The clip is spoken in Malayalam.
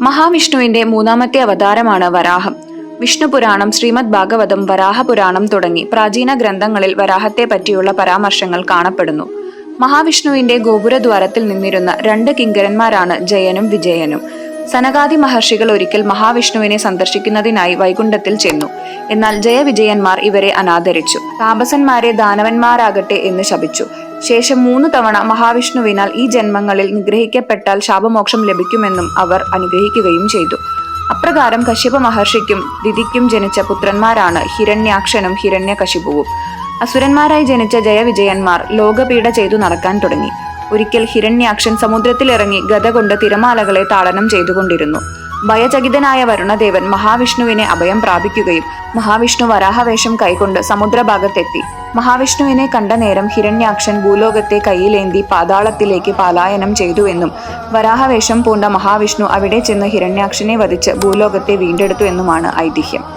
മഹാവിഷ്ണുവിന്റെ മൂന്നാമത്തെ അവതാരമാണ് വരാഹം. വിഷ്ണുപുരാണം ശ്രീമദ് ഭാഗവതം വരാഹപുരാണം തുടങ്ങി പ്രാചീന ഗ്രന്ഥങ്ങളിൽ വരാഹത്തെ പറ്റിയുള്ള പരാമർശങ്ങൾ കാണപ്പെടുന്നു. മഹാവിഷ്ണുവിന്റെ ഗോപുരദ്വാരത്തിൽ നിന്നിരുന്ന രണ്ട് കിങ്കരന്മാരാണ് ജയനും വിജയനും. സനകാദി മഹർഷികൾ ഒരിക്കൽ മഹാവിഷ്ണുവിനെ സന്ദർശിക്കുന്നതിനായി വൈകുണ്ഠത്തിൽ ചെന്നു. എന്നാൽ ജയവിജയന്മാർ ഇവരെ അനാദരിച്ചു. താപസന്മാരെ ദാനവന്മാരാകട്ടെ എന്ന് ശപിച്ചു. ശേഷം മൂന്ന് തവണ മഹാവിഷ്ണുവിനാൽ ഈ ജന്മങ്ങളിൽ നിഗ്രഹിക്കപ്പെട്ടാൽ ശാപമോക്ഷം ലഭിക്കുമെന്നും അവർ അനുഗ്രഹിക്കുകയും ചെയ്തു. അപ്രകാരം കശ്യപ മഹർഷിക്കും ദിതിക്കും ജനിച്ച പുത്രന്മാരാണ് ഹിരണ്യാക്ഷനും ഹിരണ്യകശിപുവും. അസുരന്മാരായി ജനിച്ച ജയവിജയന്മാർ ലോകപീഠ ചെയ്തു നടക്കാൻ തുടങ്ങി. ഒരിക്കൽ ഹിരണ്യാക്ഷൻ സമുദ്രത്തിലിറങ്ങി ഗത കൊണ്ട് തിരമാലകളെ താളനം ചെയ്തുകൊണ്ടിരുന്നു. ഭയചകിതനായ വരുണദേവൻ മഹാവിഷ്ണുവിനെ അഭയം പ്രാപിക്കുകയും മഹാവിഷ്ണു വരാഹവേഷം കൈകൊണ്ട് സമുദ്രഭാഗത്തെത്തി. മഹാവിഷ്ണുവിനെ കണ്ട നേരം ഹിരണ്യാക്ഷൻ ഭൂലോകത്തെ കയ്യിലേന്തി പാതാളത്തിലേക്ക് പലായനം ചെയ്തുവെന്നും വരാഹവേഷം പൂണ്ട മഹാവിഷ്ണു അവിടെ ചെന്ന് ഹിരണ്യാക്ഷനെ വധിച്ച് ഭൂലോകത്തെ വീണ്ടെടുത്തു എന്നുമാണ് ഐതിഹ്യം.